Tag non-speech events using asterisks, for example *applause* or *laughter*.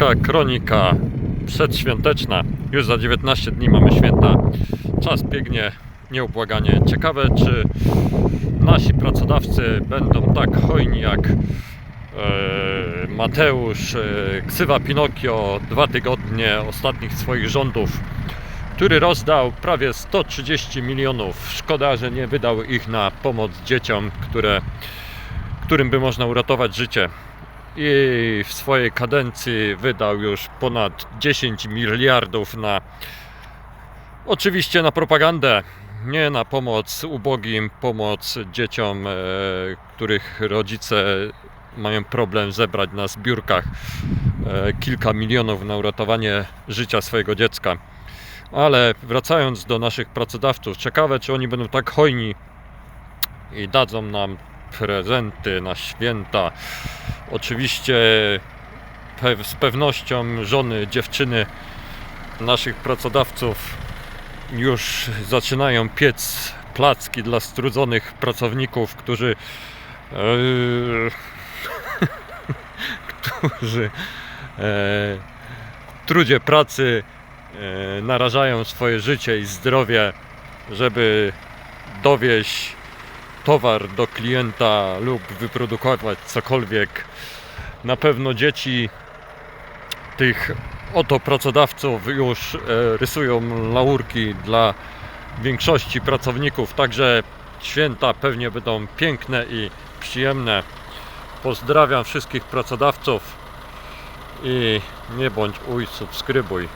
Kronika przedświąteczna. Już za 19 dni mamy święta. Czas biegnie nieubłaganie. Ciekawe, czy nasi pracodawcy będą tak hojni jak e, Mateusz, e, ksywa Pinokio, dwa tygodnie ostatnich swoich rządów, który rozdał prawie 130 milionów. Szkoda, że nie wydał ich na pomoc dzieciom, które, którym by można uratować życie i w swojej kadencji wydał już ponad 10 miliardów na oczywiście na propagandę, nie na pomoc ubogim, pomoc dzieciom, e, których rodzice mają problem zebrać na zbiórkach e, kilka milionów na uratowanie życia swojego dziecka. Ale wracając do naszych pracodawców, ciekawe czy oni będą tak hojni i dadzą nam prezenty na święta. Oczywiście z pewnością żony, dziewczyny naszych pracodawców już zaczynają piec placki dla strudzonych pracowników, którzy e, *laughs* którzy e, w trudzie pracy e, narażają swoje życie i zdrowie, żeby dowieść towar do klienta lub wyprodukować cokolwiek. Na pewno dzieci tych oto pracodawców już e, rysują laurki dla większości pracowników, także święta pewnie będą piękne i przyjemne. Pozdrawiam wszystkich pracodawców i nie bądź uj, subskrybuj.